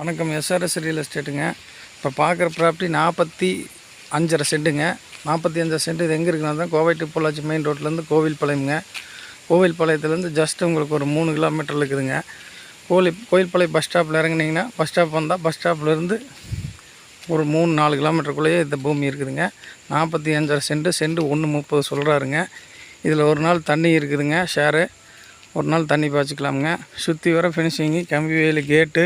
வணக்கம். SRS real எஸ்டேட்டுங்க இப்போ பார்க்குற ப்ராப்பர்ட்டி நாற்பத்தி அஞ்சரை சென்ட்டுங்க. நாற்பத்தி அஞ்சரை சென்ட் இது எங்கே இருக்குன்னா தான் கோவை டு பொள்ளாச்சி மெயின் ரோட்லேருந்து கோவில் பாளையத்துலேருந்து ஜஸ்ட் உங்களுக்கு ஒரு மூணு கிலோமீட்டர் இருக்குதுங்க. கோவில் கோயில்பாளையம் பஸ் ஸ்டாப்பில் இறங்குனீங்கன்னா பஸ் ஸ்டாப் வந்தால் பஸ் ஸ்டாப்லேருந்து ஒரு மூணு நாலு கிலோமீட்டருக்குள்ளேயே இந்த பூமி இருக்குதுங்க. நாற்பத்தி அஞ்சரை சென்ட் சென்ட் ஒன்று முப்பது சொல்கிறாருங்க இதில் ஒரு நாள் தண்ணி இருக்குதுங்க ஷேரு ஒரு நாள் தண்ணி பாய்ச்சிக்கலாமுங்க. சுற்றி வர ஃபினிஷிங்கு கம்பி வேலி கேட்டு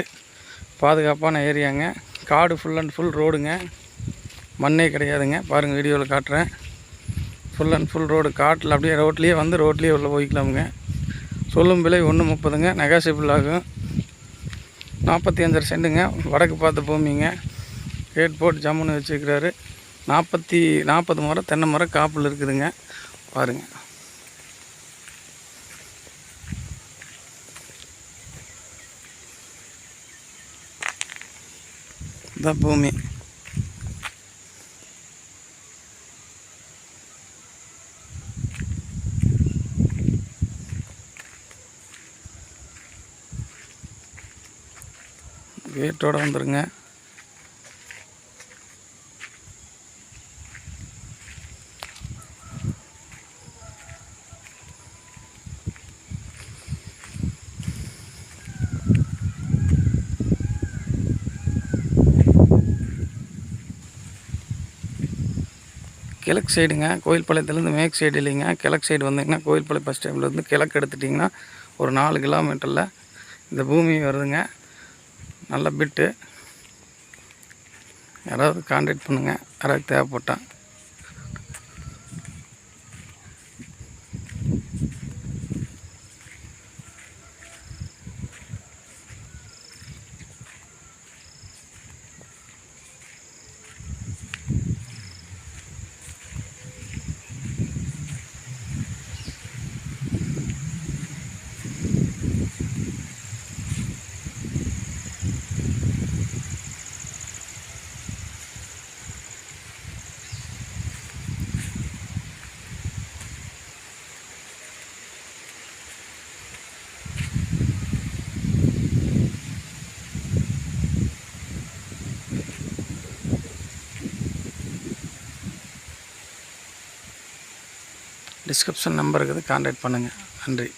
பாதுகாப்பான ஏரியாங்க. காடு ஃபுல் அண்ட் ஃபுல் ரோடுங்க மண்ணே கிடையாதுங்க. பாருங்கள் வீடியோவில் காட்டுறேன். ஃபுல் அண்ட் ஃபுல் ரோடு காட்டில் அப்படியே ரோட்லேயே வந்து ரோட்லேயே உள்ளே போய்க்கலாமுங்க. சொல்லும் விலை ஒன்று முப்பதுங்க. நெகாசிபிள் ஆகும். நாற்பத்தி அஞ்சரை சென்ட்டுங்க. வடக்கு பார்த்த பூமிங்க. கேட் போட்டு ஜம்முன்னு வச்சுருக்கிறாரு. நாற்பத்தி நாற்பது மரம் தென்னை மரம் காப்பில் இருக்குதுங்க. பாருங்கள் இதான் பூமி கேட்டோட வந்துருங்க. கிழக்கு சைடுங்க கோயில்பாளையத்துலேருந்து மேற்கு சைடு இல்லைங்க. கிழக்கு சைடு வந்தீங்கன்னா கோயில்பாளையம் பஸ் ஸ்டாண்ட்லேருந்து கிழக்கு எடுத்துட்டிங்கன்னா ஒரு நாலு கிலோமீட்டரில் இந்த பூமி வருதுங்க. நல்ல பிட்டு யாராவது கான்டாக்ட் பண்ணுங்கள் யாராவது தேவைப்பட்டால் டிஸ்கிரிப்ஷன் நம்பர் இருக்குது கான்டாக்ட் பண்ணுங்கள் நன்றி.